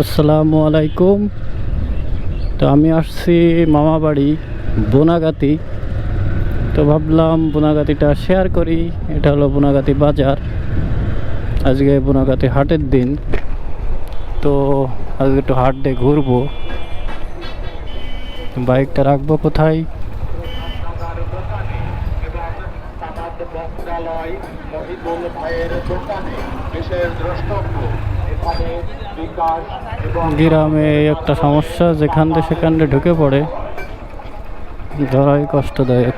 আসসালামু আলাইকুম। তো আমি আসছি মামা বাড়ি বোনাগাতি। তো ভাবলাম বোনাগাতিটা শেয়ার করি। এটা হলো বোনাগাতি বাজার। আজকে বোনাগাতি হাটের দিন। তো আজকে একটু হাট দিয়ে ঘুরবো। বাইকটা রাখব কোথায়? ভাইয়ের দোকানে। দ্রষ্টব্য, এখানে গ্রামে একটা সমস্যা, যেখান দিয়ে সেখান ঢুকে পড়ে। ধরাই কষ্টদায়ক।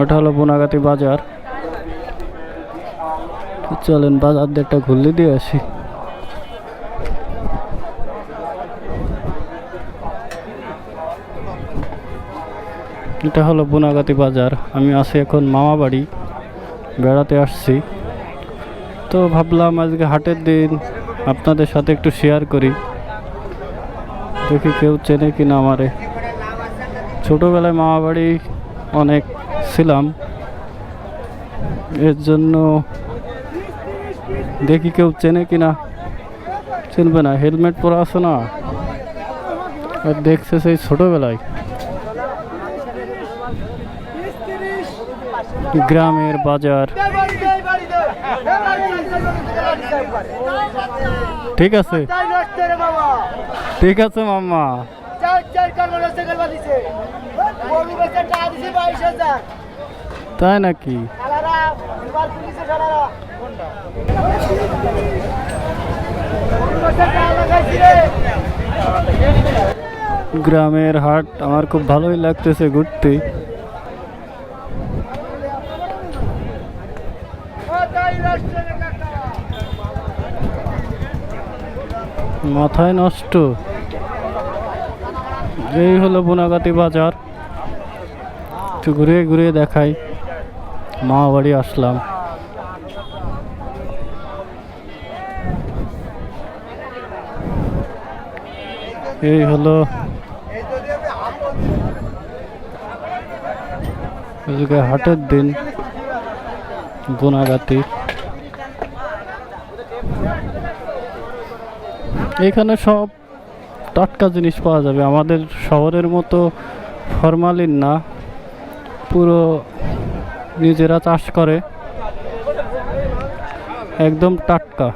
ওটা হলো বোনাগাতি বাজার। চলেন বাজার দিয়ে একটা ঘুরলে দিয়ে আসি। এটা হলো বোনাগাতি বাজার। আমি আছি এখন মামা বাড়ি বেড়াতে আসছি। তো ভাবলাম আজকে হাটের দিন, আপনাদের সাথে একটু শেয়ার করি। দেখি কেউ চেনে কি না আমারে। ছোটোবেলায় মামা বাড়ি অনেক ছিলাম। এর জন্য দেখি কেউ চেনে কি না চিনবে না, হেলমেট পরা আছে না। আর দেখছে সেই ছোটোবেলায়। গ্রামের বাজার। ঠিক আছে? ঠিক আছে, মাম্মা। তাই নাকি? গ্রামের হাট আমার খুব ভালোই লাগতেছে ঘুরতে। মাথায় নষ্ট। এই হলো বোনাগাতি বাজার। একটু ঘুরে ঘুরে দেখাই। মা বাড়ি আসলাম। এই হলো হাটের দিন, বোনাগাতি। এখানে সব টাটকা জিনিস পাওয়া যাবে। আমাদের শহরের মতো ফরমালিন না। পুরো নিজেরা চাষ করে। একদম টাটকা।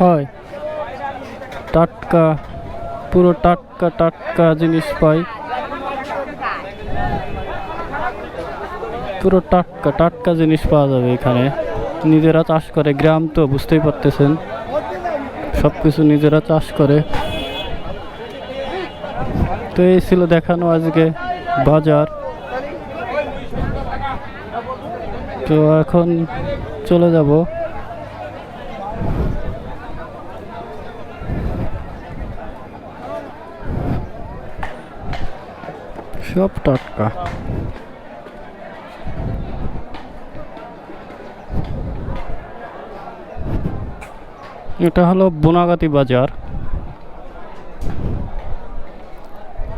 হয়। টাটকা, পুরো টাটকা টাটকা জিনিস পাই। পুরো টাটকা টাটকা জিনিস পাওয়া যাবে এখানে। নিজেরা চাষ করে, গ্রাম তো বুঝতেই পারতেছেন। সব কিছু নিজেরা চাষ করে। তো এই ছিল দেখানো আজকে বাজার। তো এখন চলে যাব। সব টাটকা। এটা হলো বোনাগাতি বাজার।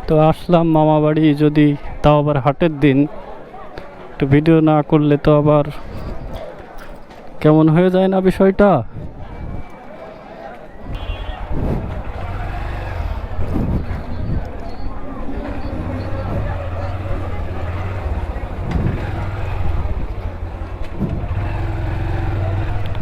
তো আসলাম মামা বাড়ি, যদি তাও আবার হাটের দিন। একটু ভিডিও না করলে তো আবার কেমন হয়ে যায় না বিষয়টা?